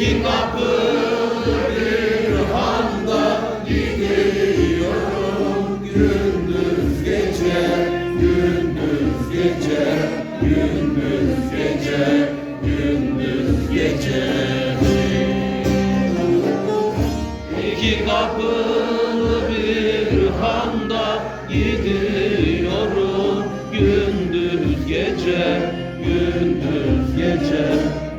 iki kapı bir handa gidiyorum. Gündüz gece gündüz gece gündüz gece gündüz gece. İki kapı bir handa gidiyorum. Gündüz gece gündüz gece.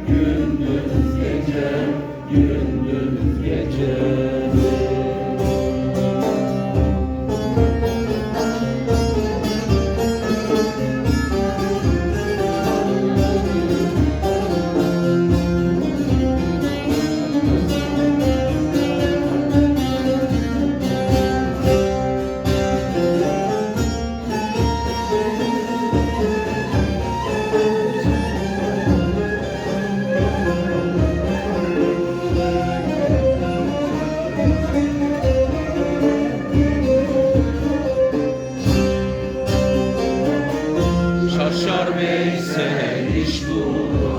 Şaşar Veysel iş bu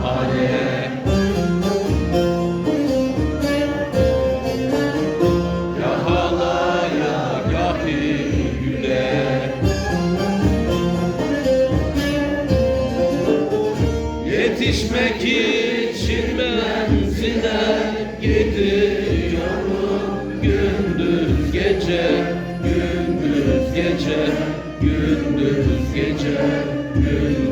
hale. Ya halaya güle. Yetişmek için menzile gidiyorum. Gündüz gece, gündüz gece, gündüz gece, gündüz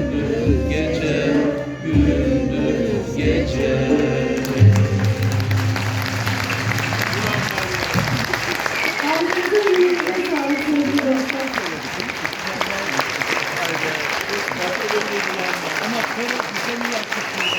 Ama böyle bir şey mi yaptık?